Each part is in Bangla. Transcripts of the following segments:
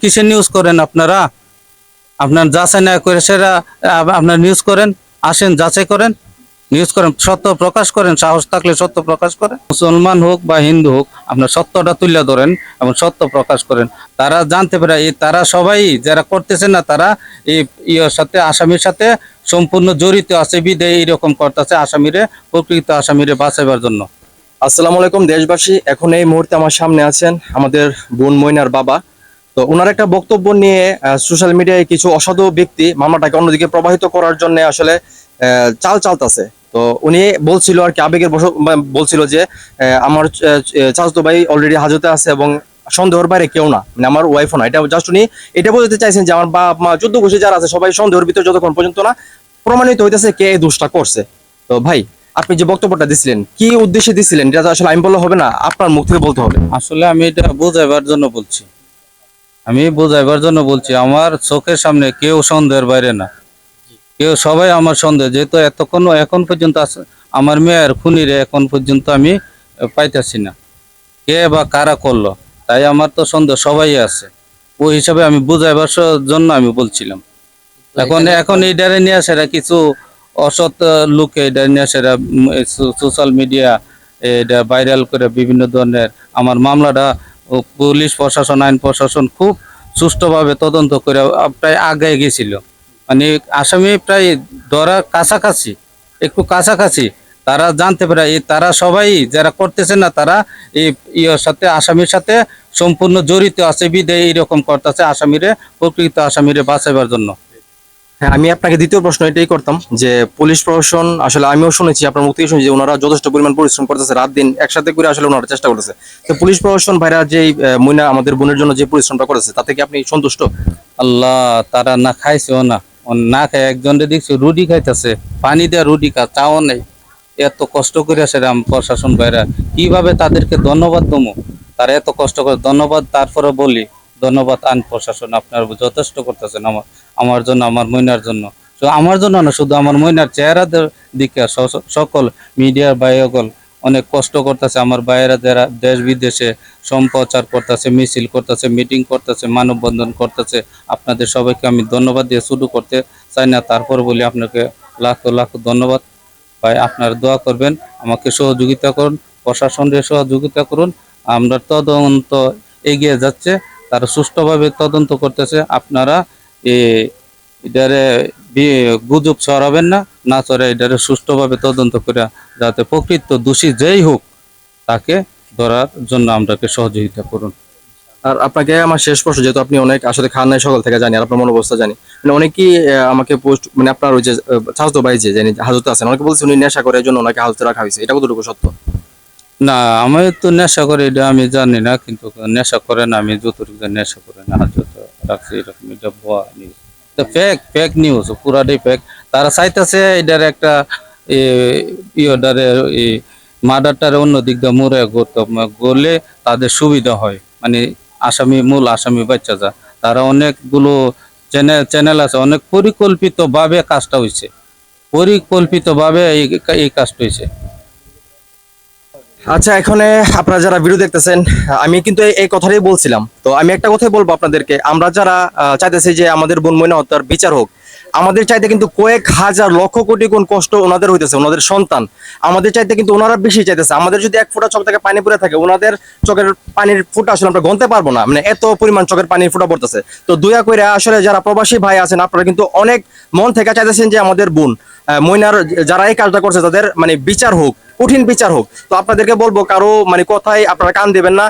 কিসের নিউজ করেন আপনারা? আপনার যাচাই না করে আপ- আপনার নিউজ করেন, আসেন, যাচাই করেন নিউজ করেন, সত্য প্রকাশ করেন, সাহস থাকলে সত্য প্রকাশ করেন। মুসলমান হোক বা হিন্দু হোক, আপনার সত্যটা তুলে ধরেন এবং সত্য প্রকাশ করেন। তারা জানতে পারে, এই তারা সবাই যারা করতেছে না, তারা এই ইয়ের সাথে, আসামির সাথে সম্পূর্ণ জড়িত আছে বিদে এইরকম করতেছে আসামিরে, প্রকৃত আসামিরে বাঁচাইবার জন্য। আসসালামু আলাইকুম, দেশবাসী। এখন এই মুহূর্তে আমার সামনে আছেন আমাদের বোন মইনার বাবা। তো ওনার একটা বক্তব্য নিয়ে সোশ্যাল মিডিয়ায় কিছু অসাধু ব্যক্তি মামলাটাকে অন্যদিকে প্রবাহিত করার জন্য আসলে চাল চালতাছে। তো উনি বলছিল আর কি, আবেগের মানে বলছিল যে আমার চাচতো ভাই অলরেডি হাজতে আছে এবং সন্দেহের বাইরে কেউ না মানে আমার ওয়াইফও না। এটা জাস্ট উনি, এটা বলতে চাইছেন যে আমার বাপ, মা, যুদ্ধ ঘুষি যারা আছে, সবাই সন্দেহের ভিতরে যতক্ষণ পর্যন্ত না প্রমাণিত হইতেছে কে এই দোষটা করছে। তো ভাই, আপনি যে বক্তব্যটা দিছিলেন, কি উদ্দেশ্যে দিছিলেন? এটা আসলে আমি বললে হবে না, আপনার মুখ থেকে বলতে হবে। আসলে আমি এটা বোঝাইবার জন্য বলছি। আমি বোঝাইবার জন্য বলছি, আমার চোখের সামনে কেউ সন্দেহের বাইরে না। কেউ সবাই আমার সন্দেহ, যেহেতু এতক্ষণ, এখন পর্যন্ত আছে- আমার মেয়ের খুনিরে এখন পর্যন্ত আমি পাইতাছি না। কে বা কারা করল, তাই আমার তো সন্দেহ সবাই আছে। ওই হিসাবে আমি বুঝাইবার জন্য আমি বলছিলাম। এখন এখন এইটারে নিয়ে সেরা কিছু অসৎ লোকে এটা নিয়ে সেরা সোশ্যাল মিডিয়া এটা ভাইরাল করে বিভিন্ন ধরনের, আমার মামলাটা পুলিশ প্রশাসন, আইন প্রশাসন খুব সুষ্ঠুভাবে তদন্ত করে প্রায় আগে গেছিল। মানে আসামি প্রায় ধরার কাছাকাছি, একটু কাছাকাছি। তারা জানতে পারে, এই তারা সবাই যারা করতেছে না, তারা এই ইয়ের সাথে, আসামির সাথে সম্পূর্ণ জড়িত আছে বিদে এইরকম করতেছে আসামিরে, প্রকৃত আসামিরে বাঁচাইবার জন্য। হ্যাঁ আমি আপনাকে দ্বিতীয় প্রশ্ন এটাই করতাম যে পুলিশ প্রশাসন, আসলে আমিও শুনেছি, আপনার মুখ থেকে শুনেছি যে ওনারা যথেষ্ট পরিমাণ পরিশ্রম করতেছে, রাত দিন একসাথে করে আসলে ওনারা চেষ্টা করতেছে। তো পুলিশ প্রশাসন ভাইরা যে মইনা আমাদের বোনের জন্য যে পরিশ্রমটা করেছে, তাতে কি আপনি সন্তুষ্ট? আল্লাহ, তারা না খাইছেও না। ও না না খায়, একজনে দেখছি, রুটি খাইতেছে। পানি দেওয়া রুটি খা তাও নেই। এত কষ্ট করে আসে রাম প্রশাসন ভাইরা। কীভাবে তাদেরকে ধন্যবাদ দমো? তারা এত কষ্ট করে, ধন্যবাদ তারপরে বলি। ধন্যবাদ আইন প্রশাসন, আপনার যথেষ্ট করতেছেন আমার আমার জন্য, আমার মইনার জন্য। তো আমার জন্য না, শুধু আমার মইনার চেহারা দে- দিকে সকল মিডিয়ার বাইকল অনেক কষ্ট করতেছে। আমার বাইরে যারা দেশ বিদেশে সম্প্রচার করতেছে, মিছিল করতেছে, মিটিং করতেছে, মানববন্ধন করতেছে, আপনাদের সবাইকে আমি ধন্যবাদ দিয়ে শুরু করতে চাই না, তারপর বলি আপনাকে লাখ লাখ ধন্যবাদ। ভাই, আপনার দোয়া করবেন, আমাকে সহযোগিতা করুন প্রশাসনের সহযোগিতা করুন। আমরা তদন্ত এগিয়ে যাচ্ছে। তারা সুষ্ঠুভাবে তদন্ত করতেছে, আপনারা এটারে গুজব ছড়াবেন না না ছড়া এটারে সুষ্ঠুভাবে তদন্ত করে যাতে প্রকৃত দোষী যেই হোক তাকে ধরার জন্য আমরাকে সহযোগিতা করুন। আর আপনাকে আমার শেষ প্রশ্ন, যেহেতু আপনি অনেক আসলে খান নাই সকাল থেকে জানি, আর আপনার মনোবস্থা জানি। মানে অনেকেই আমাকে পোস্ট মানে আপনার ওই যে ছাত্র ভাই যে জানি হাজতে আছেন, অনেকে বলছে উনি নেশা করে এই জন্য ওনাকে হাজতে রাখা হয়েছে। এটা কতটুকু সত্য? না আমি তো নেশা করে, এটা আমি জানি না, কিন্তু নেশা করে না, আমি যতটুকু নেশা করে না যত রাখছি এরকম এটা ভুয়া নিউজ ফেক ফেক নিউজ পুরাটাই ফেক তারা চাইতেছে এটার একটা ইয়েটারে মার্ডারটারে অন্য দিক দিয়ে মোড়ে করতে গলে তাদের সুবিধা হয়। মানে আসামি, মূল আসামি বাচ্চা যা, তারা অনেকগুলো চ্যানেল চ্যানেল আছে, অনেক পরিকল্পিতভাবে কাজটা হয়েছে পরিকল্পিতভাবে এই কাজটা হয়েছে আচ্ছা এখানে আপনারা যারা ভিডিও দেখতেছেন, আমি কিন্তু এই- কথাটাই বলছিলাম। তো আমি একটা কথাই বলব আপনাদেরকে। আমরা যারা চাইতেছি যে আমাদের বোন ময়না হত্যার বিচার হোক, আমাদের চাইতে কিন্তু কয়েক হাজার লক্ষ কোটি গুণ কষ্ট ওনাদের হইতেছে, ওনাদের সন্তান। আমাদের চাইতে কিন্তু ওনারা বেশি চাইতেছে। আমাদের যদি এক ফোঁটা চোখ থেকে পানি পড়ে থাকে, ওনাদের চোখের পানির ফুটা আসলে আমরা গনতে পারব না। মানে এত পরিমাণ চোখের পানির ফুটা পড়তেছে। তো দুয়া করে আসলে যারা প্রবাসী ভাই আছেন, আপনারা কিন্তু অনেক মন থেকে চাইতেছেন যে আমাদের বোন ময়নার যারা এই কাজটা করছে, তাদের মানে বিচার হোক। কঠিন বিচার হোক। তো আপনাদেরকে বলব, কারও মানে কথাই আপনারা কান দেবেন না।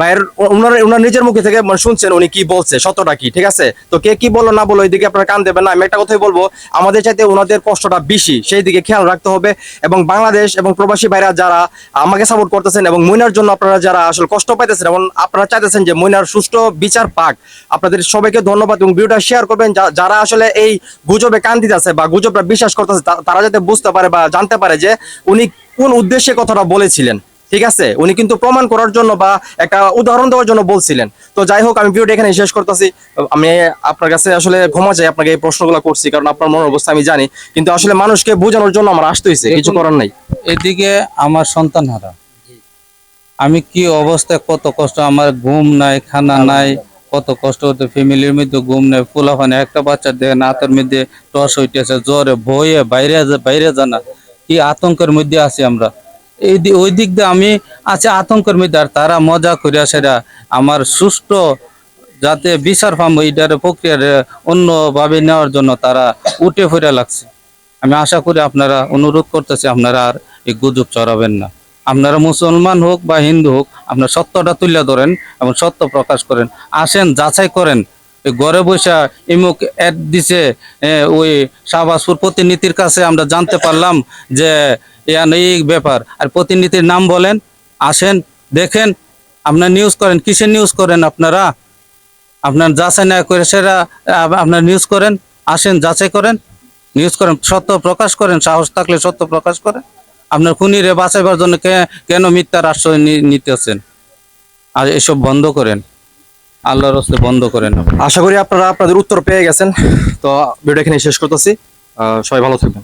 বাইরের ওনার ওনার নিজের মুখে থেকে মানে শুনছেন উনি কি বলছে, সত্যটা কি, ঠিক আছে? তো কে কি বলল না বলো ওইদিকে আপনারা কান দেবেন না। আমি একটা কথাই বলব, আমাদের চাইতে ওনাদের কষ্টটা বেশি, সেই দিকে খেয়াল রাখতে হবে। এবং বাংলাদেশ এবং প্রবাসী ভাইরা যারা আমাকে সাপোর্ট করতেছেন এবং মইনার জন্য আপনারা যারা আসলে কষ্ট পাইতেছেন, এবং আপনারা চাইতেছেন যে মইনার সুষ্ঠু বিচার পাক, আপনাদের সবাইকে ধন্যবাদ এবং ভিডিওটা শেয়ার করবেন। যারা আসলে এই গুজবে কান দিতেছে বা গুজবটা বিশ্বাস করতেছে তারা যাতে বুঝতে পারে বা জানতে পারে যে উনি কোন উদ্দেশ্যে কথাটা বলেছিলেন? ঠিক আছে? উনি কিন্তু প্রমাণ করার জন্য বা একটা উদাহরণ দেওয়ার জন্য বলছিলেন। তো যাই হোক, আমি ভিডিওটা এখানে শেষ করতেছি। আমি আপনার কাছে আসলে ক্ষমা চাই আপনাকে এই প্রশ্নগুলো করছি, কারণ আপনার মনের অবস্থা আমি জানি। কিন্তু আসলে মানুষকে বোঝানোর জন্য আমার আসতে হয়েছে, কিছু করার নাই। এদিকে আমার সন্তান হারা। আমি কি অবস্থায় কত কষ্ট, আমার ঘুম নাই, খানা নাই, কত কষ্ট হতে ফ্যামিলির মধ্যে ঘুম নেই পোলাফানে একটা বাচ্চা দেখেন হাতের মধ্যে টস হইতেছে, জ্বরে, ভয়ে বাইরে বাইরে জানা কি আতঙ্কের মধ্যে আছি আমরা। এই ওই দিক দিয়ে আমি আছি আতঙ্কের মধ্যে, আর তারা মজা করিয়া সেটা আমার সুষ্ঠু যাতে বিচার পাম, এইটার প্রক্রিয়ার অন্যভাবে নেওয়ার জন্য তারা উঠে ফিরে লাগছে। আমি আশা করি আপনারা অনুরোধ করতেছি, আপনারা আর এই গুজব চড়াবেন না। আপনারা মুসলমান হোক বা হিন্দু হোক, আপনার সত্যটা তুলে ধরেন এবং সত্য প্রকাশ করেন। আসেন, যাচাই করেন। ঘরে বসে ইমুক অ্যাড দিছে ওই শাহবাজপুর প্রতিনিধির কাছে আমরা জানতে পারলাম যে ইয়ান এই ব্যাপার। আর প্রতিনিধির নাম বলেন, আসেন, দেখেন, আপনার নিউজ করেন, কিসের নিউজ করেন আপনারা? আপনার যাচাই না করে আপ- আপনার নিউজ করেন, আসেন, যাচাই করেন নিউজ করেন, সত্য প্রকাশ করেন, সাহস থাকলে সত্য প্রকাশ করেন। আপনার খুনিরে বাঁচাইবার জন্য কেন মিথ্যার আশ্রয় নিতেছেন? আর এসব বন্ধ করেন। আল্লাহর হস্তে বন্ধ করে করেন আশা করি আপনারা আপনাদের উত্তর পেয়ে গেছেন। তো ভিডিও এখানে শেষ করতেছি। সবাই ভালো থাকবেন।